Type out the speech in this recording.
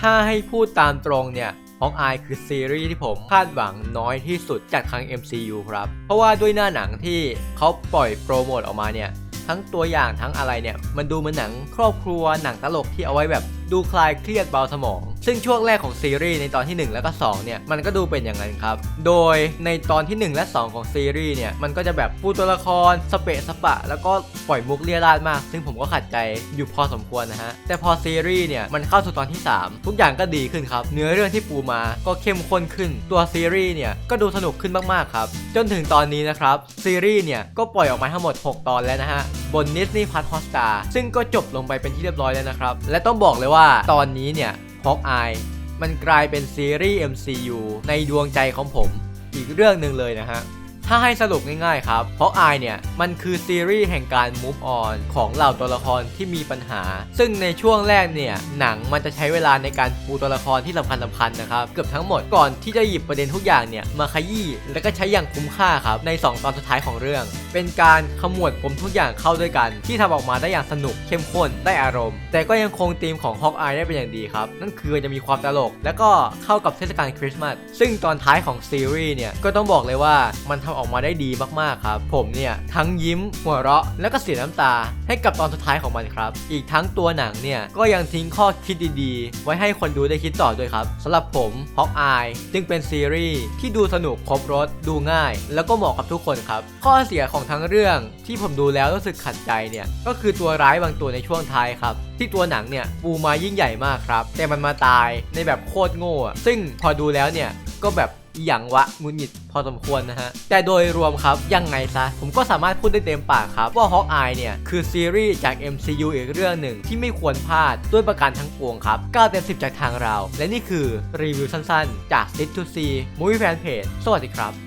ถ้าให้พูดตามตรงเนี่ยฮอกอายคือซีรีส์ที่ผมคาดหวังน้อยที่สุดจากทาง MCU ครับ เพราะว่าด้วยหน้าหนังที่เขาปล่อยโปรโมทออกมาเนี่ยทั้งตัวอย่างทั้งอะไรเนี่ย มันดูเหมือนหนังครอบครัวหนังตลกที่เอาไว้แบบดูคลายเครียดเบาสมอง ซึ่งช่วงแรกของซีรีส์ในตอนที่ 1 แล้วก็2เนี่ยมันก็ดูเป็นอย่างนั้นครับ โดยในตอนที่ 1 และ 2 ของซีรีส์เนี่ยมันก็จะแบบปูตัวละครสเปะสปะ แล้วก็ปล่อยมุกเลียราดมาก ซึ่งผมก็ขัดใจอยู่พอสมควรนะฮะแต่พอซีรีส์เนี่ยมันเข้าสู่ตอนที่ 3 ทุกอย่างก็ดีขึ้นครับเนื้อเรื่องที่ปูมาก็เข้มข้นขึ้นตัวซีรีส์เนี่ยก็ดูสนุกขึ้นมากๆครับจนถึงตอนนี้นะครับซีรีส์เนี่ยก็ปล่อยออกมาทั้งหมด 6 ตอนแล้วนะฮะบน Disney Plus Hotstar ซึ่งก็จบลงไปเป็นที่เรียบร้อยแล้วนะครับและต้องบอกเลยว่าตอนนี้เนี่ย ฮอกอายมันกลายเป็นซีรีส์ MCU ในดวงใจของผมอีกเรื่องหนึ่งเลยนะฮะ ถ้าให้สรุปง่ายๆครับ เพราะอายเนี่ยมันคือซีรีส์แห่งการ move on ของเหล่าตัวละครที่มีปัญหา ซึ่งในช่วงแรกเนี่ยหนังมันจะใช้เวลาในการปูตัวละครที่สำคัญสำคัญนะครับเกือบทั้งหมดก่อนที่จะหยิบประเด็นทุกอย่างเนี่ยมาขยี้แล้วก็ใช้อย่างคุ้มค่าครับใน 2 ตอนสุดท้ายของเรื่อง เป็นการขมวดปมทุกอย่างเข้าด้วยกัน ที่ทำออกมาได้อย่างสนุกเข้มข้นได้อารมณ์ แต่ก็ยังคงธีมของฮอกอายได้เป็นอย่างดีครับนั่นคือจะมีความตลก แล้วก็เข้ากับเทศกาลคริสต์มาสซึ่งตอนท้ายของซีรีส์เนี่ยก็ต้องบอกเลยว่ามันทำออกมาได้ดีมากๆครับ ผมเนี่ยทั้งยิ้มหัวเราะแล้วก็เสียน้ำตา ให้กับตอนสุดท้ายของมันครับ อีกทั้งตัวหนังเนี่ยก็ยังทิ้งข้อคิดดีๆ ไว้ให้คนดูได้คิดต่อด้วยครับสำหรับผมฮอกอายจึงเป็นซีรีส์ที่ดูสนุกครบรสดูง่าย แล้วก็เหมาะกับทุกคนครับ ข้อเสียของทั้งเรื่องที่ผมดูแล้วรู้สึกขัดใจเนี่ยก็คือตัวร้ายบางตัวในช่วงท้ายครับที่ตัวหนังเนี่ยปูมายิ่งใหญ่มากครับ แต่มันมาตายในแบบโคตรโง่ซึ่งพอดูแล้วเนี่ย ก็แบบอย่างวะงุนหงิดพอสมควรนะฮะ แต่โดยรวมครับ ยังไงซะ ผมก็สามารถพูดได้เต็มปากครับ ว่า Hawkeye เนี่ย คือซีรีส์จาก MCU อีกเรื่องหนึ่งที่ไม่ควรพลาดด้วยประการทั้งปวงครับ 9 เต็ม 10 จากทางเรา และนี่คือรีวิวสั้นๆ จาก s i t to See Movie Fan Page สวัสดีครับ